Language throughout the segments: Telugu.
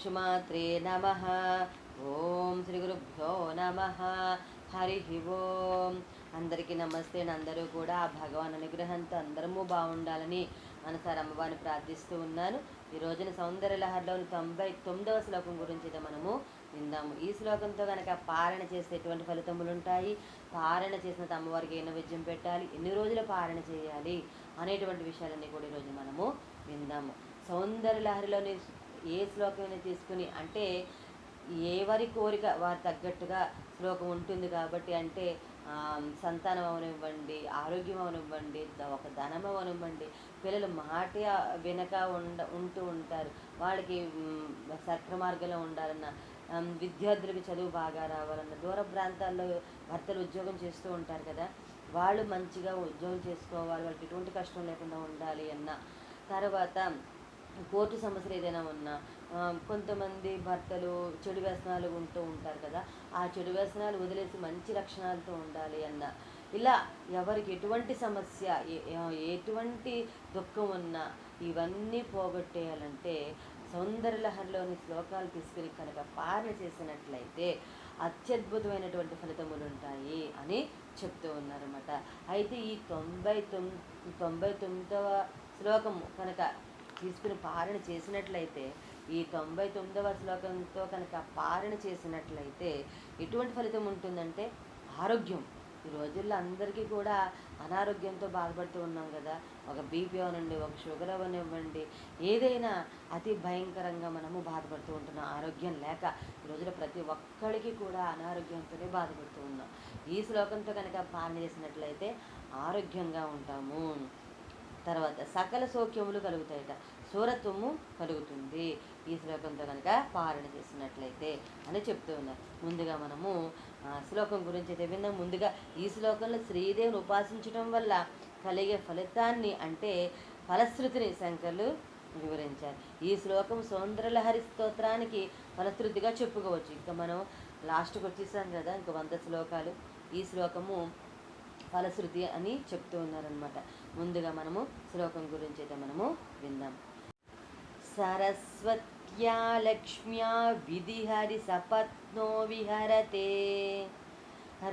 శ్రీమాత్రే నమ. ఓం శ్రీ గురుభ్యో నమ. హరి ఓం. అందరికీ నమస్తే అండి. అందరూ కూడా ఆ భగవాన్ అనుగ్రహంతో అందరము బాగుండాలని మనసారి అమ్మవారిని ప్రార్థిస్తూ ఉన్నాను. ఈ రోజున సౌందర్యలహరిలోని తొంభై తొమ్మిదవ శ్లోకం గురించి అయితే మనము విందాము. ఈ శ్లోకంతో కనుక పారణ చేస్తే ఎటువంటి ఫలితములు ఉంటాయి? పారణ చేసిన అమ్మవారికి ఏ నైవేద్యం పెట్టాలి? ఎన్ని రోజులు పారణ చేయాలి? అనేటువంటి విషయాలన్నీ కూడా ఈరోజు మనము విందాము. సౌందర్య లహరిలోని ఏ శ్లోకమైనా తీసుకుని అంటే ఎవరి కోరిక వారి తగ్గట్టుగా శ్లోకం ఉంటుంది కాబట్టి అంటే సంతానం అవనివ్వండి ఆరోగ్యం అవనివ్వండి ఒక ధనం అవనివ్వండి. పిల్లలు మాట వెనక ఉండ ఉంటూ ఉంటారు. వాళ్ళకి మ్, మార్గంలో ఉండాలన్న విద్యార్థులకు చదువు బాగా రావాలన్న దూర ప్రాంతాల్లో భర్తలు ఉద్యోగం చేస్తూ ఉంటారు కదా వాళ్ళు మంచిగా ఉద్యోగం చేసుకోవాలి వాళ్ళకి ఎటువంటి కష్టం లేకుండా ఉండాలి అన్న తర్వాత కోర్టు సమస్యలు ఏదైనా ఉన్నా కొంతమంది భర్తలు చెడు వ్యసనాలు ఉంటూ ఉంటారు కదా ఆ చెడు వ్యసనాలు వదిలేసి మంచి లక్షణాలతో ఉండాలి అన్న. ఇలా ఎవరికి ఎటువంటి సమస్య ఎటువంటి దుఃఖం ఉన్నా ఇవన్నీ పోగొట్టేయాలంటే సౌందర్యలహరిలోని శ్లోకాలు తీసుకుని కనుక పాలన చేసినట్లయితే అత్యద్భుతమైనటువంటి ఫలితములు ఉంటాయి అని చెప్తూ ఉన్నారన్నమాట. అయితే ఈ తొంభై తొమ్మిది తొంభై తొమ్మిదవ శ్లోకము కనుక తీసుకుని పారణ చేసినట్లయితే ఈ తొంభై తొమ్మిదవ శ్లోకంతో కనుక పారణ చేసినట్లయితే ఎటువంటి ఫలితం ఉంటుందంటే ఆరోగ్యం. ఈ రోజుల్లో అందరికీ కూడా అనారోగ్యంతో బాధపడుతూ ఉన్నాం కదా. ఒక బీపీ అవనండి ఒక షుగర్ అవనివ్వండి ఏదైనా అతి భయంకరంగా మనము బాధపడుతూ ఉంటున్నాం. ఆరోగ్యం లేక ఈ రోజుల్లో ప్రతి ఒక్కరికి కూడా అనారోగ్యంతోనే బాధపడుతూ ఉన్నాం. ఈ శ్లోకంతో కనుక పాలన చేసినట్లయితే ఆరోగ్యంగా ఉంటాము. తర్వాత సకల సౌఖ్యములు కలుగుతాయట. సూరత్వము కలుగుతుంది. ఈ శ్లోకంతో కనుక పారణ చేసినట్లయితే అని చెప్తూ ఉన్నారు. ముందుగా మనము శ్లోకం గురించి అయితే విన్నాం. ముందుగా ఈ శ్లోకంలో శ్రీదేవిని ఉపాసించడం వల్ల కలిగే ఫలితాన్ని అంటే ఫలశ్రుతిని శంకర్లు వివరించారు. ఈ శ్లోకం సౌందర్యలహరి స్తోత్రానికి ఫలశ్రుతిగా చెప్పుకోవచ్చు. ఇంకా మనం లాస్ట్కి వచ్చేసాం కదా ఇంకా వంద శ్లోకాలు. ఈ శ్లోకము ఫలశ్రుతి అని చెప్తూ ఉన్నారనమాట ముందుగా మనము శ్లోకం గురించి అయితే మనము విందాం. సరస్వత్యా లక్ష్మ్యా విధిహరి సపత్నో విహరతే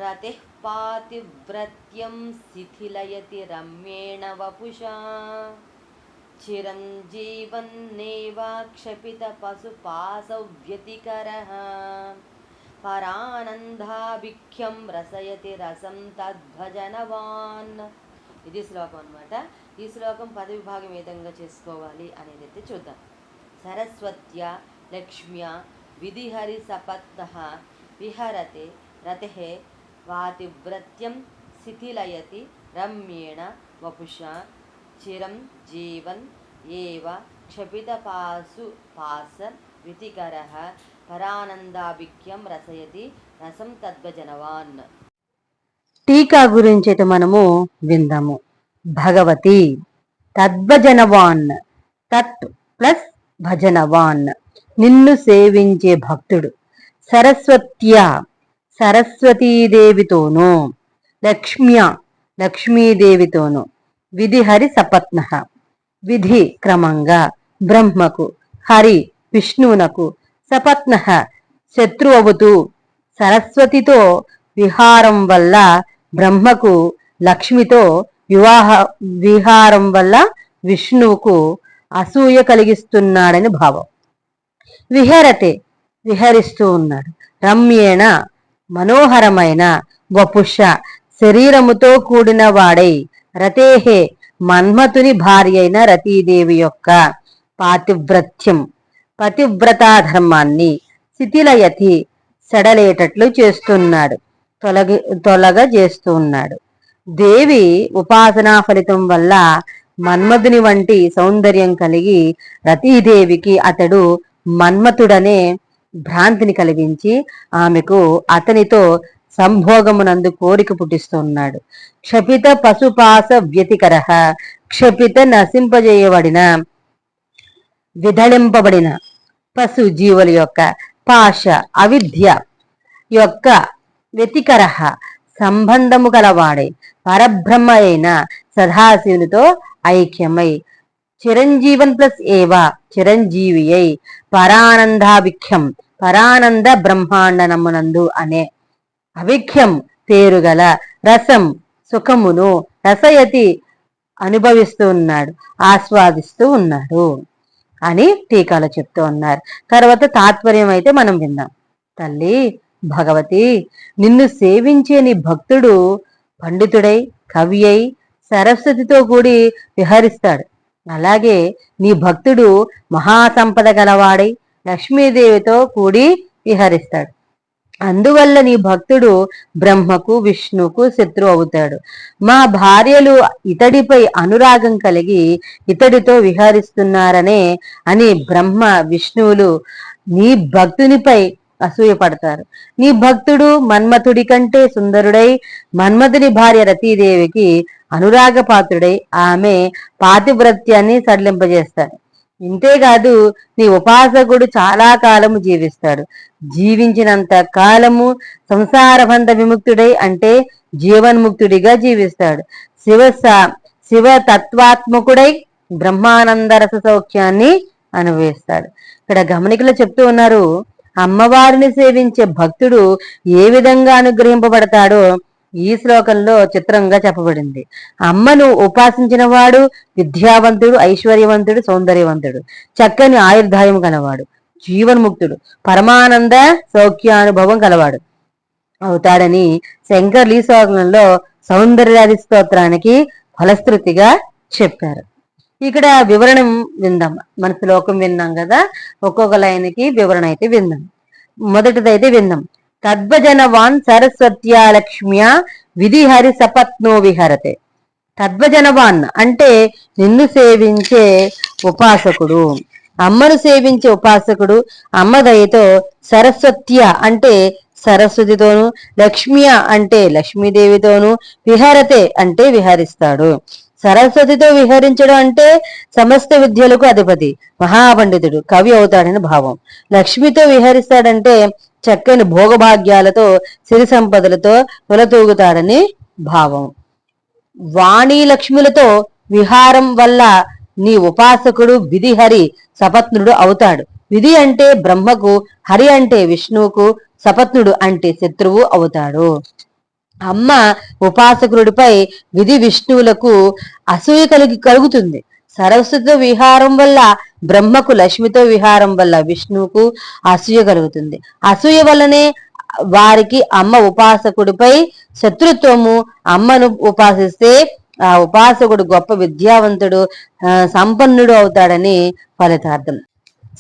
రతి పాతివ్రత్యం శిథిలయతి రమ్యేణ వపుషా చిరంజీవన్నేవాక్షపిత పశుపాసౌ వ్యతికరः పరానందాభిఖ్యం రసయతి రసం తద్భజనవాన్ ఇది శ్లోకం అన్నమాట. ఈ శ్లోకం పదవి భాగం ఏ విధంగా చేసుకోవాలి అనేది అయితే చూద్దాం. సరస్వత్య లక్ష్మ్య విధిహరి సపత్న విహరతే రతే వాతివ్రత్యం శిథిలయతి రమ్యేణ వపుష చిరం జీవన్ ఏవ క్షపితపాసు పాస వితికర పరానందాభిక్యం రసయతి రసం తద్వజనవాన్ టీకా గురించి మనము విందాము. భగవతి తద్భజనవాన్ తత్ ప్లస్ భజనవాన్ నిన్ను సేవించే భక్తుడు సరస్వత్య సరస్వతీదేవితోనూ లక్ష్మ్య లక్ష్మీదేవితోనూ విధిహరి సపత్న విధి క్రమంగా బ్రహ్మకు హరి విష్ణువునకు సపత్న శత్రువవుతూ సరస్వతితో విహారం వల్ల బ్రహ్మకు లక్ష్మితో వివాహ విహారం వల్ల విష్ణువుకు అసూయ కలిగిస్తున్నాడని భావం. విహరతే విహరిస్తూ ఉన్నాడు. రమ్యేణ మనోహరమైన వపుష శరీరముతో కూడిన వాడై రతేహే మన్మథుని భార్య అయిన రతీదేవి యొక్క పాతివ్రత్యం పతివ్రతా ధర్మాన్ని శిథిలయతి సెడలేటట్లు చేస్తున్నాడు. తొలగి తొలగ చేస్తూ ఉన్నాడు. దేవి ఉపాసనా ఫలితం వల్ల మన్మధుని వంటి సౌందర్యం కలిగి రతీదేవికి అతడు మన్మథుడనే భ్రాంతిని కలిగించి ఆమెకు అతనితో సంభోగమునందు కోరిక పుట్టిస్తున్నాడు. క్షపిత పశుపాస వ్యతికర క్షపిత నశింపజేయబడిన విధళింపబడిన పశు జీవుల యొక్క పాశ అవిద్య యొక్క వ్యతికర సంబంధము గలవాడే పరబ్రహ్మ అయిన సదాశివునితో ఐక్యమై. చిరంజీవన్ ప్లస్ ఏవా చిరంజీవి అయి పరానందాభిఖ్యం పరానంద బ్రహ్మాండనమునందు అనే అవిఖ్యం పేరుగల రసం సుఖమును రసయతి అనుభవిస్తూ ఉన్నాడు ఆస్వాదిస్తూ ఉన్నాడు అని టీకాలో చెప్తూ ఉన్నారు. తర్వాత తాత్పర్యం అయితే మనం విందాం తల్లి భగవతి నిన్ను సేవించే నీ భక్తుడు పండితుడై కవి అయి సరస్వతితో కూడి విహరిస్తాడు. అలాగే నీ భక్తుడు మహాసంపద గలవాడై లక్ష్మీదేవితో కూడి విహరిస్తాడు. అందువల్ల నీ భక్తుడు బ్రహ్మకు విష్ణుకు శత్రు అవుతాడు. మా భార్యలు ఇతడిపై అనురాగం కలిగి ఇతడితో విహరిస్తున్నారనే అని బ్రహ్మ విష్ణువులు నీ భక్తునిపై అసూయపడతారు. నీ భక్తుడు మన్మథుడి కంటే సుందరుడై మన్మథుని భార్య రతీదేవికి అనురాగపాత్రుడై ఆమె పాతివ్రత్యాన్ని సడలింపజేస్తాడు. ఇంతేకాదు నీ ఉపాసకుడు చాలా కాలము జీవిస్తాడు. జీవించినంత కాలము సంసారబంధ విముక్తుడై అంటే జీవన్ముక్తుడిగా జీవిస్తాడు. శివ స- శివ తత్వాత్మకుడై బ్రహ్మానంద రస సౌఖ్యాన్ని అనుభవిస్తాడు. ఇక్కడ గమనికలు చెప్తూ ఉన్నారు అమ్మవారిని సేవించే భక్తుడు ఏ విధంగా అనుగ్రహింపబడతాడో ఈ శ్లోకంలో చిత్రంగా చెప్పబడింది. అమ్మను ఉపాసించిన వాడు విద్యావంతుడు ఐశ్వర్యవంతుడు సౌందర్యవంతుడు చక్కని ఆయుర్దాయం గలవాడు జీవన్ముక్తుడు పరమానంద సౌఖ్యానుభవం గలవాడు అవుతాడని శంకర్ ఈ శ్లోకంలో సౌందర్యాది స్తోత్రానికి ఫలశ్రుతిగా చెప్పారు. ఇక్కడ వివరణ విందాం. మన శ్లోకం విన్నాం కదా? ఒక్కొక్క లైన్కి వివరణ అయితే విందాం. మొదటిదైతే విందాం. తద్వజనవాన్ సరస్వత్యా లక్ష్మ్యా విధిహరి సపత్నో విహరతే. తద్వజనవాన్ అంటే నిన్ను సేవించే ఉపాసకుడు. అమ్మను సేవించే ఉపాసకుడు అమ్మ దయతో సరస్వత్య అంటే సరస్వతితోను లక్ష్మియ అంటే లక్ష్మీదేవితోను విహరతే అంటే విహరిస్తాడు. సరస్వతితో విహరించడం అంటే సమస్త విద్యలకు అధిపతి మహాపండితుడు కవి అవుతాడని భావం. లక్ష్మితో విహరిస్తాడంటే చక్కని భోగభాగ్యాలతో సిరి సంపదలతో తొలతూగుతాడని భావం. వాణి లక్ష్ములతో విహారం వల్ల నీ ఉపాసకుడు విధి హరి సపత్నుడు అవుతాడు. విధి అంటే బ్రహ్మకు హరి అంటే విష్ణువుకు సపత్నుడు అంటే శత్రువు అవుతాడు. అమ్మ ఉపాసకుడిపై విధి విష్ణువులకు అసూయ కలిగి కలుగుతుంది. సరస్వతితో విహారం వల్ల బ్రహ్మకు లక్ష్మితో విహారం వల్ల విష్ణువుకు అసూయ కలుగుతుంది. అసూయ వల్లనే వారికి అమ్మ ఉపాసకుడిపై శత్రుత్వము. అమ్మను ఉపాసిస్తే ఆ ఉపాసకుడు గొప్ప విద్యావంతుడు సంపన్నుడు అవుతాడని ఫలితార్థం.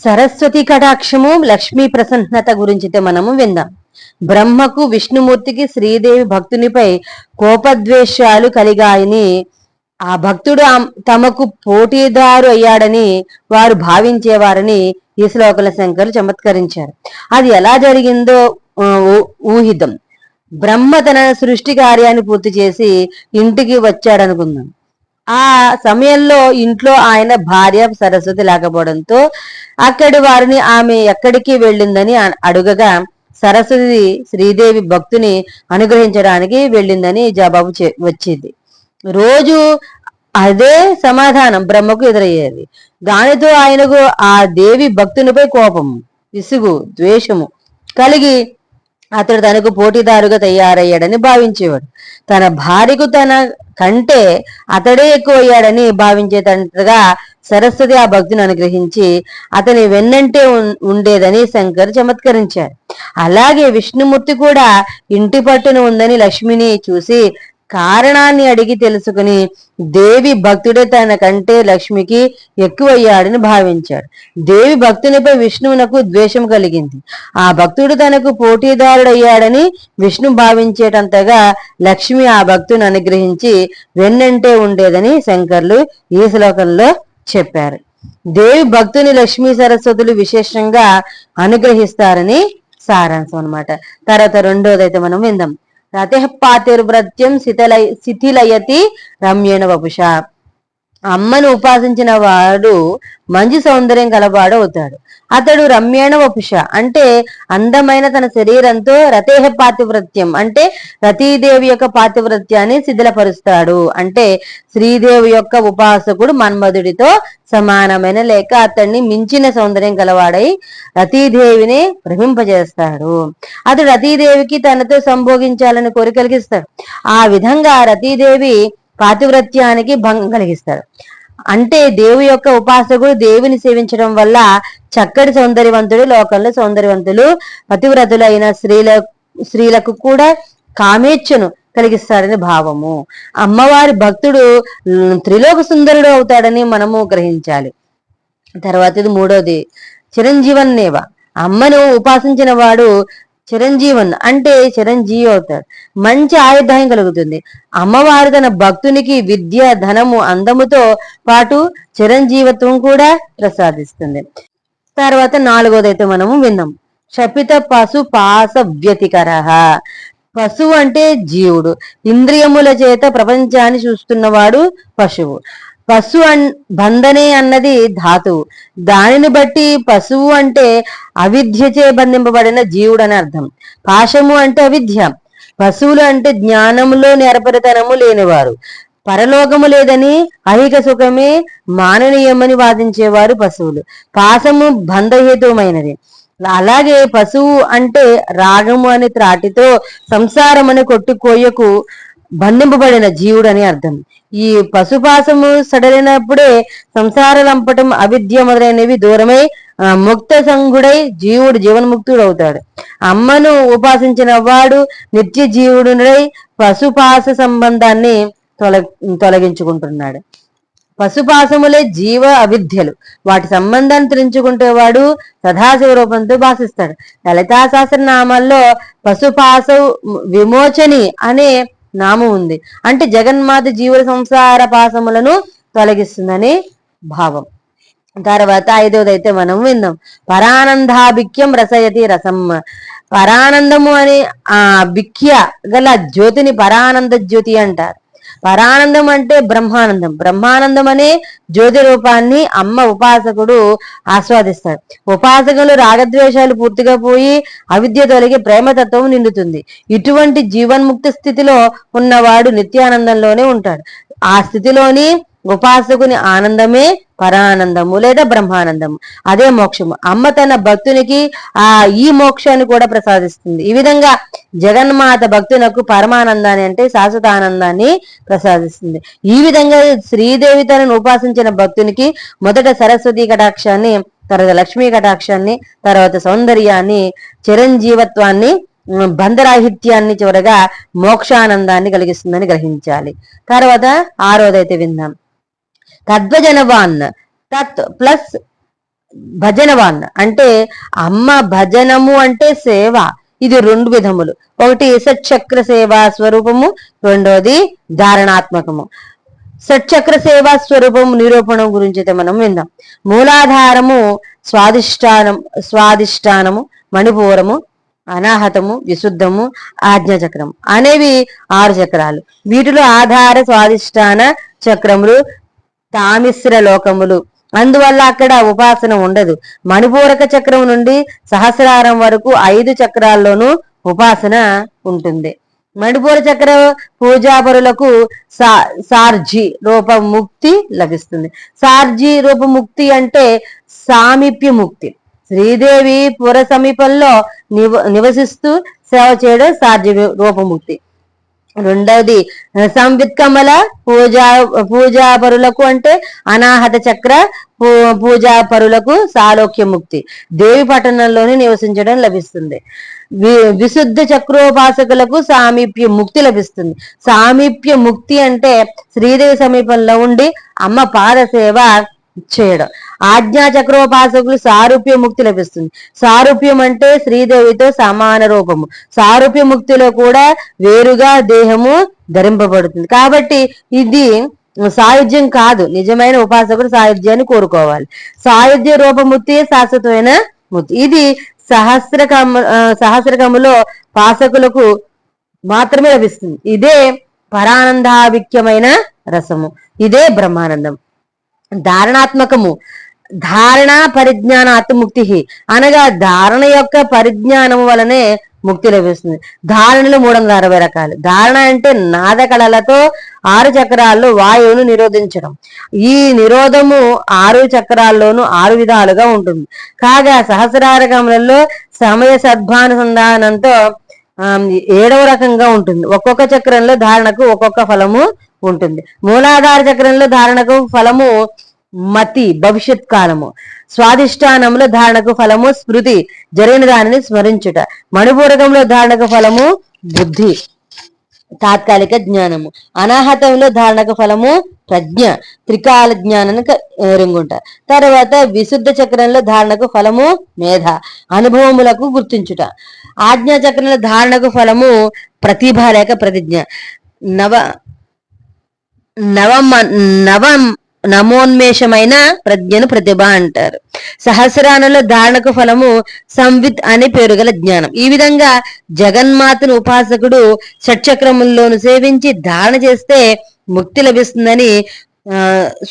సరస్వతి కటాక్షము లక్ష్మీ ప్రసన్నత గురించితే మనము విందాం. బ్రహ్మకు విష్ణుమూర్తికి శ్రీదేవి భక్తునిపై కోపద్వేషాలు కలిగాయని ఆ భక్తుడు తమకు పోటీదారు అయ్యాడని వారు భావించేవారని ఈ శ్లోకల శంకరు చమత్కరించారు. అది ఎలా జరిగిందో ఊహితం బ్రహ్మ తన సృష్టి కార్యాన్ని పూర్తి చేసి ఇంటికి వచ్చాడనుకుందాం. ఆ సమయంలో ఇంట్లో ఆయన భార్య సరస్వతి లేకపోవడంతో అక్కడి వారిని ఆమె ఎక్కడికి వెళ్ళిందని అడుగగా సరస్వతి శ్రీదేవి భక్తుని అనుగ్రహించడానికి వెళ్ళిందని జవాబు వచ్చింది. రోజు అదే సమాధానం బ్రహ్మకు ఎదురయ్యేది. దానితో ఆయనకు ఆ దేవి భక్తునిపై కోపం విసుగు ద్వేషము కలిగి అతడు తనకు పోటీదారుగా తయారయ్యాడని భావించేవాడు. తన భార్యకు తన కంటే అతడే ఎక్కువయ్యాడని భావించేటట్టుగా సరస్వతి ఆ భక్తిని అనుగ్రహించి అతని వెన్నంటే ఉండేదని శంకర్ చమత్కరించారు. అలాగే విష్ణుమూర్తి కూడా ఇంటి పట్టున ఉందని లక్ష్మిని చూసి కారణాన్ని అడిగి తెలుసుకుని దేవి భక్తుడే తన కంటే లక్ష్మికి ఎక్కువయ్యాడని భావించాడు. దేవి భక్తునిపై విష్ణువునకు ద్వేషం కలిగింది. ఆ భక్తుడు తనకు పోటీదారుడయ్యాడని విష్ణు భావించేటంతగా లక్ష్మి ఆ భక్తుని అనుగ్రహించి వెన్నంటే ఉండేదని శంకర్లు ఈ శ్లోకంలో చెప్పారు. దేవి భక్తుని లక్ష్మీ సరస్వతులు విశేషంగా అనుగ్రహిస్తారని సారాంశం అన్నమాట. తర్వాత రెండోదైతే మనం విందాం. రతి పాతిర్వ్రత్యం శిథిలయ శిథిలయతి రమ్యేణ వపుష. అమ్మను ఉపాసించిన వాడు మంచి సౌందర్యం గలవాడు అవుతాడు అతడు రమ్యేణ వపుష. అంటే అందమైన తన శరీరంతో రతేహ పాతివ్రత్యం. అంటే రతీదేవి యొక్క పాతివ్రత్యాన్ని శిథిలపరుస్తాడు. అంటే శ్రీదేవి యొక్క ఉపాసకుడు మన్మధుడితో సమానమైన లేక అతన్ని మించిన సౌందర్యం గలవాడై రతీదేవిని భ్రమింపజేస్తాడు. అతడు రతీదేవికి తనతో సంభోగించాలని కోరిక కలిగిస్తాడు. ఆ విధంగా రతీదేవి పాతివ్రత్యానికి భంగం కలిగిస్తాడు అంటే దేవు యొక్క ఉపాసకుడు దేవుని సేవించడం వల్ల చక్కటి సౌందర్యవంతుడు లోకంలో సౌందర్యవంతులు పతివ్రతులైన స్త్రీల స్త్రీలకు కూడా కామేచ్ఛను కలిగిస్తాడని భావము. అమ్మవారి భక్తుడు త్రిలోక సుందరుడు అవుతాడని మనము గ్రహించాలి. తర్వాత ఇది మూడోది. చిరంజీవన్నేవ. అమ్మను ఉపాసించిన వాడు చిరంజీవన్ అంటే చిరంజీవి అవుతాడు. మంచి ఆయుధాయం కలుగుతుంది. అమ్మవారు తన భక్తునికి విద్య ధనము అందముతో పాటు చిరంజీవత్వం కూడా ప్రసాదిస్తుంది. తర్వాత నాలుగోదైతే మనము విన్నాం. శపిత పశు పాస వ్యతికర. పశువు అంటే జీవుడు. ఇంద్రియముల చేత ప్రపంచాన్ని చూస్తున్నవాడు పశువు. పశు అన్ బంధనే అన్నది ధాతువు. దానిని బట్టి పశువు అంటే అవిద్యచే బంధింపబడిన జీవుడు అని అర్థం. పాశము అంటే అవిద్య. పశువులు అంటే జ్ఞానములో నేర్పరితనము లేనివారు. పరలోకము లేదని అహిక సుఖమే మాననీయమని వాదించేవారు పశువులు. పాశము బంధహేతువమైనది. అలాగే పశువు అంటే రాగము అని త్రాటితో సంసారం అని కొట్టుకోయకు బంధింపబడిన జీవుడు అని అర్థం. ఈ పశుపాసము సడలినప్పుడే సంసార లంపటం అవిద్య మొదలైనవి దూరమై ముక్త సంగుడై జీవుడు జీవన్ముక్తుడు అవుతాడు అమ్మను ఉపాసించిన వాడు నిత్య జీవుడునై పశుపాస సంబంధాన్ని తొల తొలగించుకుంటున్నాడు. పశుపాసములే జీవ అవిద్యలు. వాటి సంబంధాన్ని తెరించుకుంటే వాడు సదాశివ రూపంతో భాషిస్తాడు. లలితా నామాల్లో పశుపాస విమోచని అనే నామం ఉంది. అంటే జగన్మాత జీవుల సంసార పాసములను తొలగిస్తుందని భావం. తర్వాత ఐదవది అయితే మనం విందాం. పరానందాభిక్యం రసయతి రసం పరానందము అనే ఆ భిక్య గల జ్యోతిని పరానంద జ్యోతి అంటారు. పరానందం అంటే బ్రహ్మానందం. బ్రహ్మానందం అనే జ్యోతి రూపాన్ని అమ్మ ఉపాసకుడు ఆస్వాదిస్తాడు. ఉపాసకులు రాగద్వేషాలు పూర్తిగా పోయి అవిద్య తొలగి ప్రేమతత్వం నిండుతుంది. ఇటువంటి జీవన్ముక్తి స్థితిలో ఉన్నవాడు నిత్యానందంలోనే ఉంటాడు. ఆ స్థితిలోని ఉపాసకుని ఆనందమే పరానందము లేదా బ్రహ్మానందము. అదే మోక్షము. అమ్మ తన భక్తునికి ఆ ఈ మోక్షాన్ని కూడా ప్రసాదిస్తుంది. ఈ విధంగా జగన్మాత భక్తునకు పరమానందాన్ని అంటే శాశ్వత ఆనందాన్ని ప్రసాదిస్తుంది. ఈ విధంగా శ్రీదేవి తనను ఉపాసించిన భక్తునికి మొదట సరస్వతి కటాక్షాన్ని తర్వాత లక్ష్మీ కటాక్షాన్ని తర్వాత సౌందర్యాన్ని చిరంజీవత్వాన్ని బంధరాహిత్యాన్ని చివరగా మోక్షానందాన్ని కలిగిస్తుందని గ్రహించాలి. తర్వాత ఆరోదైతే విందాం. తద్వజనవాన్ తత్ ప్లస్ భజనవాన్. అంటే అమ్మ భజనము అంటే సేవ. ఇది రెండు విధములు. ఒకటి సచ్చక్ర సేవా స్వరూపము రెండోది ధారణాత్మకము. సచ్చక్ర సేవా స్వరూపం నిరూపణం గురించి అయితే మనం విందాం. మూలాధారము స్వాదిష్టానం స్వాదిష్టానము మణిపూరము అనాహతము విశుద్ధము ఆజ్ఞాచక్రం అనేవి ఆరు చక్రాలు. వీటిలో ఆధార స్వాదిష్టాన చక్రములు తామిశ్ర లోకములు. అందువల్ల అక్కడ ఉపాసన ఉండదు. మణిపూరక చక్రం నుండి సహస్రారం వరకు ఐదు చక్రాల్లోనూ ఉపాసన ఉంటుంది. మణిపూర చక్ర పూజాపరులకు సా సార్జీ రూప ముక్తి లభిస్తుంది. సార్జీ రూప ముక్తి అంటే సామీప్య ముక్తి. శ్రీదేవి పుర సమీపంలో నివ నివసిస్తూ సేవ చేయడం సార్జీ రూపముక్తి. రెండవది సంవిత్కమల పూజా పూజా పరులకు అంటే అనాహత చక్ర పూ- పూజా పరులకు సాలోక్య ముక్తి దేవి పట్టణంలోనే నివసించడం లభిస్తుంది. వి- విశుద్ధ చక్రోపాసకులకు సామీప్య ముక్తి లభిస్తుంది. సామీప్య ముక్తి అంటే శ్రీదేవి సమీపంలో ఉండి అమ్మ పాద చేయడం ఆజ్ఞా చక్రోపాసకులు సారూప్య ముక్తి లభిస్తుంది. సారూప్యం అంటే శ్రీదేవితో సమాన రూపము. సారూప్య ముక్తిలో కూడా వేరుగా దేహము ధరింపబడుతుంది. కాబట్టి ఇది సాయుధ్యం కాదు. నిజమైన ఉపాసకుడు సాయుధ్యాన్ని కోరుకోవాలి. సాయుధ్య రూపముక్తి శాశ్వతమైన ముక్తి ఇది సహస్రకము సహస్రకములో పాసకులకు మాత్రమే లభిస్తుంది. ఇదే పరానందాభిక్యమైన రసము. ఇదే బ్రహ్మానందం. ధారణాత్మకము. ధారణ పరిజ్ఞాన ముక్తి అనగా ధారణ యొక్క పరిజ్ఞానం వలనే ముక్తి లభిస్తుంది. ధారణలు మూడు వందల అరవై రకాలు. ధారణ అంటే నాద కళలతో ఆరు చక్రాల్లో వాయువును నిరోధించడం. ఈ నిరోధము ఆరు చక్రాల్లోనూ ఆరు విధాలుగా ఉంటుంది. కాగా సహస్రారకములలో సమయ సద్భానుసంధానంతో ఏడవ రకంగా ఉంటుంది. ఒక్కొక్క చక్రంలో ధారణకు ఒక్కొక్క ఫలము ఉంటుంది. మూలాధార చక్రంలో ధారణకు ఫలము మతి భవిష్యత్ కాలము. స్వాదిష్టానంలో ధారణకు ఫలము స్మృతి జరిగిన దానిని స్మరించుట. మణిపూరకంలో ధారణకు ఫలము బుద్ధి తాత్కాలిక జ్ఞానము. అనాహతంలో ధారణకు ఫలము ప్రజ్ఞ త్రికాల జ్ఞానానికి ఎరుగుంట తర్వాత విశుద్ధ చక్రంలో ధారణకు ఫలము మేధ అనుభవములకు గుర్తించుట. ఆజ్ఞా చక్రంలో ధారణకు ఫలము ప్రతిభ లేక ప్రతిజ్ఞ. నవ నవం నవం నమోన్మేషమైన ప్రజ్ఞను ప్రతిభ అంటారు. సహస్రానంలో ధారణకు ఫలము సంవిత్ అనే పేరు గల జ్ఞానం. ఈ విధంగా జగన్మాతను ఉపాసకుడు షట్చక్రముల్లోను సేవించి ధారణ చేస్తే ముక్తి లభిస్తుందని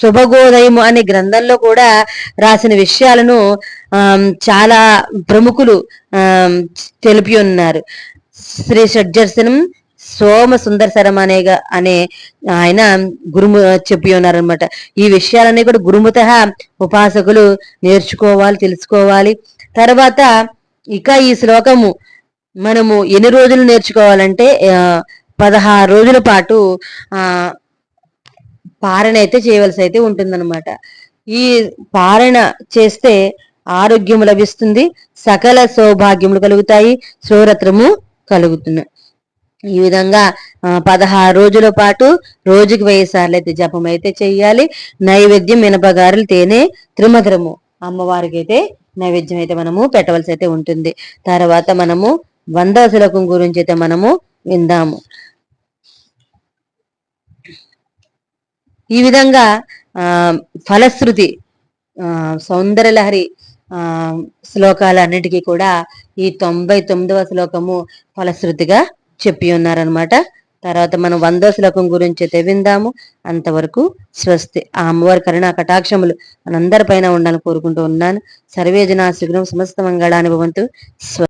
శుభగోదయము అనే గ్రంథంలో కూడా రాసిన విషయాలను చాలా ప్రముఖులు తెలిపి ఉన్నారు. శ్రీ షడ్జర్శనం సోమ సుందర శరమనేగా అనే ఆయన గురుము చెప్పి ఉన్నారనమాట ఈ విషయాలన్నీ కూడా గురుముత ఉపాసకులు నేర్చుకోవాలి తెలుసుకోవాలి. తర్వాత ఇక ఈ శ్లోకము మనము ఎన్ని రోజులు నేర్చుకోవాలంటే పదహారు రోజుల పాటు ఆ పారణ అయితే చేయవలసి అయితే ఉంటుందన్నమాట. ఈ పారణ చేస్తే ఆరోగ్యము లభిస్తుంది సకల సౌభాగ్యములు కలుగుతాయి శ్రోరత్రము కలుగుతుంది ఈ విధంగా పదహారు రోజుల పాటు రోజుకి వెయ్యి సార్లు అయితే జపం అయితే చెయ్యాలి. నైవేద్యం మినపగారులు తేనె త్రిమధురము అమ్మవారికి అయితే నైవేద్యం అయితే మనము పెట్టవలసి అయితే ఉంటుంది. తర్వాత మనము వందవ శ్లోకం గురించి అయితే మనము విందాము. ఈ విధంగా ఆ ఫలశ్రుతి ఆ సౌందర్యలహరి ఆ శ్లోకాలన్నిటికీ కూడా ఈ తొంభై తొమ్మిదవ శ్లోకము ఫలశ్రుతిగా చెప్పి ఉన్నారనమాట తర్వాత మనం వందో శ్లోకం గురించి తెవిందాము అంతవరకు స్వస్తి. ఆ అమ్మవారి కరుణ కటాక్షములు మనందరిపైన ఉండాలని కోరుకుంటూ ఉన్నాను. సర్వే జనా సమస్త మంగళాన్ని భవంతు స్వ